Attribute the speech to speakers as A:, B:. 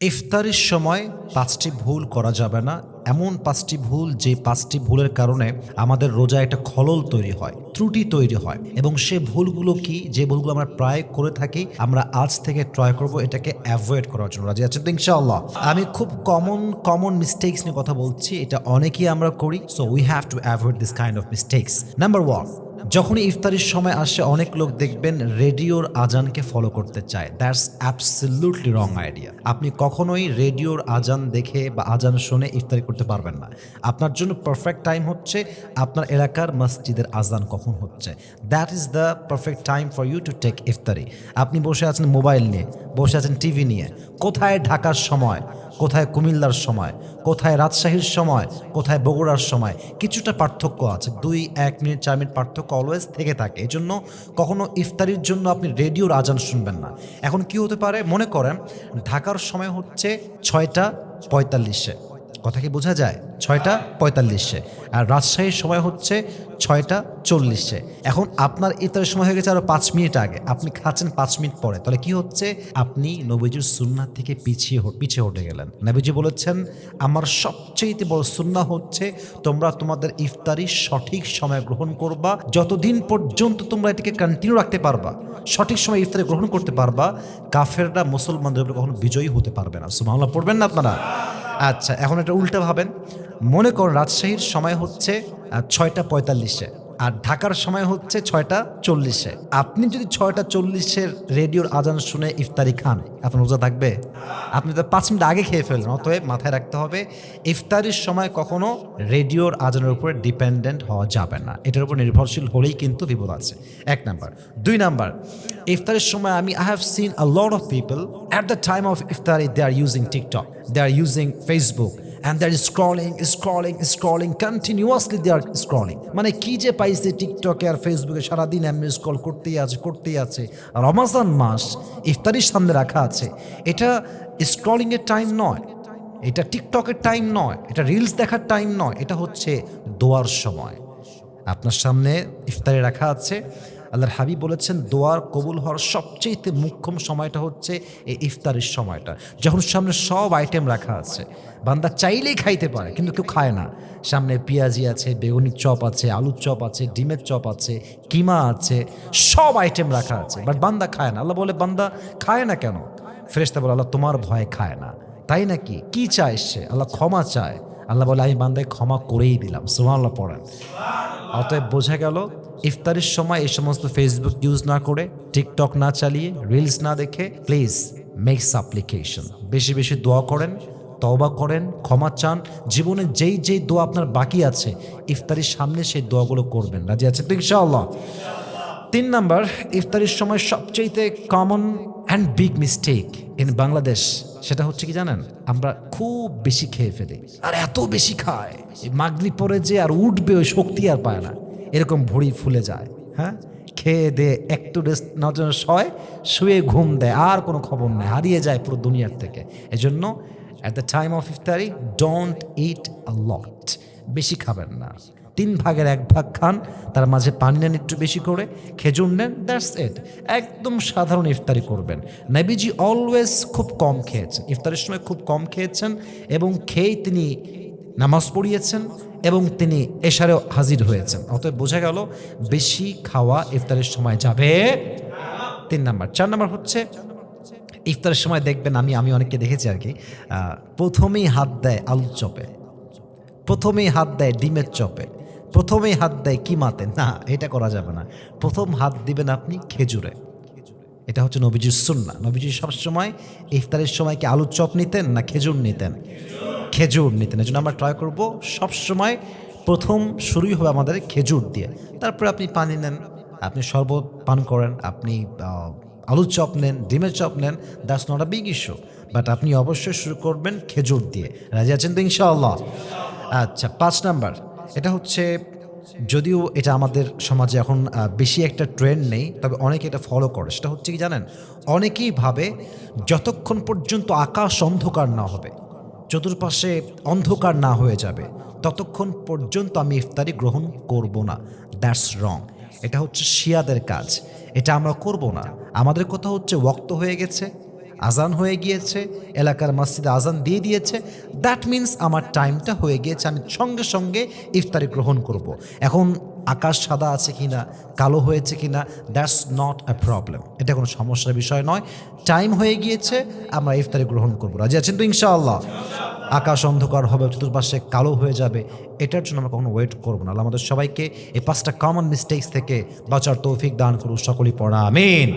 A: ইফতারির সময় পাঁচটি ভুল করা যাবে না। এমন পাঁচটি ভুল যে পাঁচটি ভুলের কারণে আমাদের রোজা একটা খলল তৈরি হয়, ত্রুটি তৈরি হয় এবং সে ভুলগুলো কি? যে ভুলগুলো আমরা প্রায় করে থাকি, আমরা আজ থেকে ট্রাই করব এটাকে অ্যাভয়েড করার জন্য। রাজি আছেন ইনশাআল্লাহ? আমি খুব কমন কমন মিস্টেক্স নিয়ে কথা বলছি, এটা অনেকেই আমরা করি so we have to avoid this kind of mistakes number one যখনই ইফতারির সময় আসে, অনেক লোক দেখবেন রেডিওর আজানকে ফলো করতে চায়। দ্যাটস অ্যাবসলিউটলি রং আইডিয়া আপনি কখনোই রেডিওর আজান দেখে বা আজান শুনে ইফতারি করতে পারবেন না। আপনার জন্য পারফেক্ট টাইম হচ্ছে আপনার এলাকার মসজিদের আজান কখন হচ্ছে। That is the perfect time for you to take ইফতারি। আপনি বসে আছেন মোবাইল নিয়ে, বসে আছেন টিভি নিয়ে, কোথায় ঢাকার সময় কোথায় কুমিল্লার সময়, কোথায় রাজশাহীর সময়, কোথায় বগুড়ার সময়, কিছুটা পার্থক্য আছে। দুই, এক মিনিট, চার মিনিট পার্থক্য অলওয়েজ থেকে থাকে। এই জন্য কখনও ইফতারির জন্য আপনি রেডিওর আজান শুনবেন না। এখন কি হতে পারে? মনে করেন ঢাকার সময় হচ্ছে ছয়টা পঁয়তাল্লিশে। কথা কি বোঝা যায়? ছয়টা পঁয়তাল্লিশে। আর রাজশাহীর সময় হচ্ছে ছয়টা চল্লিশে। এখন আপনার ইফতারের সময় হয়ে গেছে আরও পাঁচ মিনিট আগে। আপনি খাচ্ছেন পাঁচ মিনিট পরে। তাহলে কি হচ্ছে? আপনি নবীজির সুন্নাহ থেকে পিছিয়ে পিছিয়ে হটে গেলেন। নবীজি বলেছেন, আমার সবচেয়ে বড় সুন্না হচ্ছে তোমরা তোমাদের ইফতারি সঠিক সময় গ্রহণ করবা। যতদিন পর্যন্ত তোমরা এটিকে কন্টিনিউ রাখতে পারবা, সঠিক সময় ইফতারি গ্রহণ করতে পারবা, কাফেররা মুসলমানদের উপরে কখনো বিজয়ী হতে পারবে না। সুমাল্লাহ পড়বেন না আপনারা? আচ্ছা এখন এটা উল্টা ভাবেন। মনে করুন রাজশাহীর সময় হচ্ছে ছয়টা পঁয়তাল্লিশে, আর ঢাকার সময় হচ্ছে ছয়টা চল্লিশে। আপনি যদি ছয়টা চল্লিশের রেডিওর আজান শুনে ইফতারি খান, আপনার রোজা থাকবে? আপনি তো পাঁচ মিনিট আগে খেয়ে ফেললেন অতএব মাথায় রাখতে হবে, ইফতারির সময় কখনো রেডিওর আজানের উপরে ডিপেন্ডেন্ট হওয়া যাবে না। এটার উপর নির্ভরশীল হলেই কিন্তু বিপদ আছে। এক নাম্বার। দুই নাম্বার, ইফতারের সময় আমি I have seen a lot of people at the time of ইফতারি they are using TikTok they are using Facebook and they're scrolling scrolling scrolling continuously they are scrolling মানে কি যে পাইছে টিকটকে আর ফেসবুকে সারাদিন এমনি স্ক্রল করতেই আছে করতেই আছে। রমাজান মাস ইফতারির সামনে রাখা আছে। এটা স্ক্রলিংয়ের টাইম নয়। এটা টিকটকের টাইম নয়। এটা রিলস দেখার টাইম নয়। এটা হচ্ছে দোয়ার সময়। আপনার সামনে ইফতারি রাখা আছে। আল্লাহর হাবিব বলেছেন, দোয়ার কবুল হওয়ার সবচেয়ে মুখ্যম সময়টা হচ্ছে এই ইফতারের সময়টা। যখন সামনে সব আইটেম রাখা আছে, বান্দা চাইলেই খাইতে পারে, কিন্তু কেউ খায় না। সামনে পেঁয়াজি আছে বেগুনির চপ আছে, আলুর চপ আছে, ডিমের চপ আছে, কিমা আছে, সব আইটেম রাখা আছে বাট বান্দা খায় না। আল্লাহ বলে, বান্দা খায় না কেন? ফেরেশতা বলে, আল্লাহ তোমার ভয় খায় না। তাই নাকি? কি চায় সে? আল্লাহ ক্ষমা চায়। আল্লাহ বলে আমি বান্দায় ক্ষমা করেই দিলাম। সুবহানাল্লাহ পড়েন। অতএব বোঝা গেল, ইফতারের সময় এই সমস্ত ফেসবুক ইউজ না করে টিকটক না চালিয়ে রিলস না দেখে প্লিজ মেক সাপ্লিকেশন বেশি বেশি দোয়া করেন, তওবা করেন, ক্ষমা চান। জীবনে যেই যেই দোয়া আপনার বাকি আছে, ইফতারির সামনে সেই দোয়াগুলো করবেন। রাজি আছে তো তিন নাম্বার, ইফতারির সময় সবচেয়ে common and big mistake in Bangladesh সেটা হচ্ছে কি জানেন? আমরা খুব বেশি খেয়ে ফেলি। আর এত বেশি খায়। মাগরি পরে যে আর উঠবে, ওই শক্তি আর পায় না। এরকম ভড়ি ফুলে যায়। হ্যাঁ? খেয়ে দে একটু রেস্ট জন্য শয়, শুয়ে ঘুম দেয়, আর কোনো খবর নেই। হারিয়ে যায় পুরো দুনিয়ার থেকে। এজন্য অ্যাট দ্য টাইম অফ ইফতারি ডোন্ট ইট আ লট বেশি খাবেন না। তিন ভাগের এক ভাগ খান, তার মাঝে পানি নেন একটু বেশি করে, খেজুর নেন, দ্যাটস ইট। একদম সাধারণ ইফতারি করবেন। নবীজি অলওয়েজ খুব কম খেয়েছেন। ইফতারের সময় খুব কম খেয়েছেন এবং খেয়েই তিনি নামাজ পড়িয়েছেন এবং তিনি এশারেও হাজির হয়েছেন। অতএব বোঝা গেল, বেশি খাওয়া ইফতারের সময় যাবে তিন নাম্বার। চার নাম্বার হচ্ছে, ইফতারের সময় দেখবেন আমি আমি অনেককে দেখেছি আর কি প্রথমেই হাত দেয় আলুর চপে। প্রথমেই হাত দেয় ডিমের চপে। প্রথমেই হাত দেয় কিমাতে। না, এটা করা যাবে না। প্রথম হাত দিবেন আপনি খেজুরে। এটা হচ্ছে নবীজির সুন্না নবীজি সবসময় ইফতারের সময় কি আলুর চপ নিতেন না খেজুর নিতেন? খেজুর নিতেন। এই জন্য আমরা ট্রাই করব সবসময় প্রথম শুরুই হবে আমাদের খেজুর দিয়ে। তারপরে আপনি পানি নেন, আপনি শরবত পান করেন, আপনি আলুর চপ নেন, ডিমের চপ নেন that's not a big issue but আপনি অবশ্যই শুরু করবেন খেজুর দিয়ে। রাজি আছেন তো ইনশাআল্লাহ? আচ্ছা পাঁচ নাম্বার। এটা হচ্ছে, যদিও এটা আমাদের সমাজে এখন বেশি একটা ট্রেন্ড নেই, তবে অনেকে এটা ফলো করে। সেটা হচ্ছে কি জানেন? অনেকেই ভাবে যতক্ষণ পর্যন্ত আকাশ অন্ধকার না হবে, চতুর্পাশে অন্ধকার না হয়ে যাবে, ততক্ষণ পর্যন্ত আমি ইফতারি গ্রহণ করব না। দ্যাটস রং এটা হচ্ছে শিয়াদের কাজ। এটা আমরা করব না। আমাদের কথা হচ্ছে ওক্ত হয়ে গেছে আজান হয়ে গিয়েছে, এলাকার মসজিদে আজান দিয়ে দিয়েছে। দ্যাট মিন্স আমার টাইমটা হয়ে গিয়েছে, আমি সঙ্গে সঙ্গে ইফতারি গ্রহণ করব। এখন আকাশ সাদা আছে কিনা, কালো হয়েছে কি না দ্যাটস নট আ প্রবলেম এটা কোনো সমস্যার বিষয় নয়। টাইম হয়ে গিয়েছে, আমরা ইফতারি গ্রহণ করব। রাজি আছেন তো ইনশাআল্লাহ? আকাশ অন্ধকার হবে, চতুর্পাশে কালো হয়ে যাবে। এটার জন্য আমরা কখনো ওয়েট করব না। আমাদের সবাইকে এই পাঁচটা কমন মিস্টেক্স থেকে বাঁচার তৌফিক দান করুন সকলেই পড়া, আমিন।